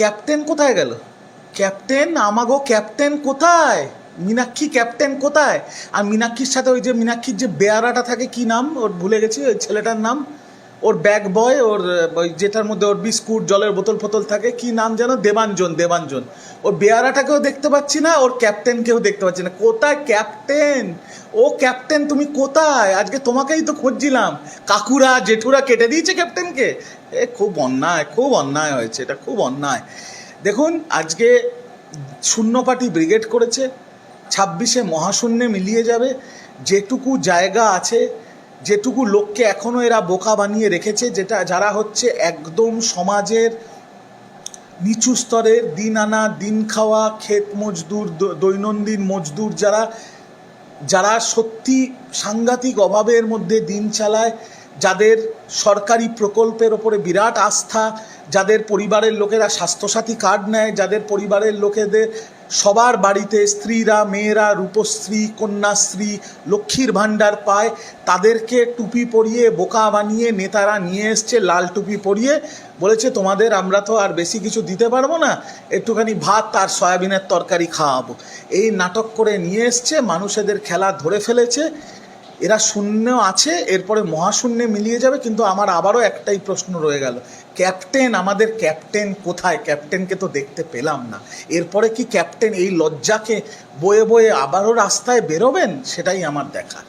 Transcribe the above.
Captain কোথায় গেল? Captain, আমাগো ক্যাপ্টেন কোথায়? মীনাক্ষী ক্যাপ্টেন কোথায়? আর মীনাক্ষীর সাথে ওই যে, মীনাক্ষীর যে বেয়ারাটা থাকে, কি নাম? ওর ভুলে গেছি, ওই ছেলেটার নাম? ওর ব্যাগ বয় ওর ওই যেটার মধ্যে ওর বিস্কুট, জলের বোতল ফোতল থাকে, কি নাম যেন? দেবাঞ্জন দেবাঞ্জন। ওর বেয়ারাটাকেও দেখতে পাচ্ছি না, ওর ক্যাপ্টেনকেও দেখতে পাচ্ছি না। কোথায় ক্যাপ্টেন? ও ক্যাপ্টেন, তুমি কোথায়? আজকে তোমাকেই তো খুঁজছিলাম। কাকুরা, জেঠুরা কেটে দিয়েছে ক্যাপ্টেনকে। এ, খুব অন্যায় খুব অন্যায় হয়েছে, এটা খুব অন্যায়। দেখুন, আজকে শূন্যপাটি ব্রিগেড করেছে, ছাব্বিশে মহাশূন্যে মিলিয়ে যাবে, যেটুকু জায়গা আছে যেটুকু লোককে এখনও এরা বোকা বানিয়ে রেখেছে, যেটা যারা হচ্ছে একদম সমাজের নিচু স্তরের দিন আনা, দিন খাওয়া, ক্ষেত মজদুর দৈনন্দিন মজদুর, যারা যারা সত্যি সাংঘাতিক অভাবের মধ্যে দিন চালায়, যাদের সরকারি প্রকল্পের ওপরে বিরাট আস্থা যাদের পরিবারের লোকেরা স্বাস্থ্যসাথী কার্ড নেয়, যাদের পরিবারের লোকেদের সবার বাড়িতে স্ত্রীরা, মেয়েরা, রূপশ্রী, কন্যাশ্রী, লক্ষ্মীর ভাণ্ডার পায়, তাদেরকে টুপি পরিয়ে, বোকা বানিয়ে নেতারা নিয়ে এসছে, লাল টুপি পরিয়ে, বলেছে, তোমাদের আমরা তো আর বেশি কিছু দিতে পারব না, একটুখানি ভাত আর সয়াবিনের তরকারি খাওয়াবো। এই নাটক করে নিয়ে এসছে মানুষ এদের খেলা ধরে ফেলেছে। এরা শূন্য আছে, এরপরে মহাশূন্যে মিলিয়ে যাবে, কিন্তু আমার আবারও একটাই প্রশ্ন রয়ে গেল। ক্যাপ্টেন, আমাদের ক্যাপ্টেন কোথায়? ক্যাপ্টেনকে তো দেখতে পেলাম না। এরপরে কি ক্যাপ্টেন এই লজ্জাকে বয়ে বয়ে আবারও রাস্তায় বেরোবেন? সেটাই আমার দেখা